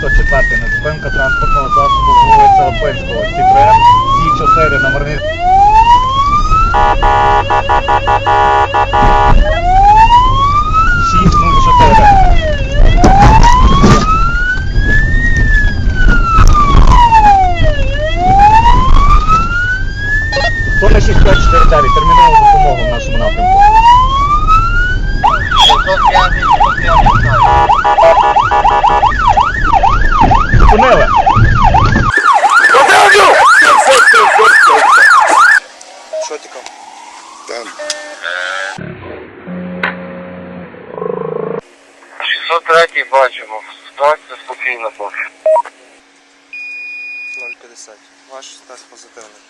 104 незупинка транспортного засобу вулиця Лапинського. Сітре Сі4 номерний. Ну, Соня 6549, термінову допомогу в нашому напрямку. 603 бачимо. Ситуація спокійна поки. 0,50. Ваш тест позитивний.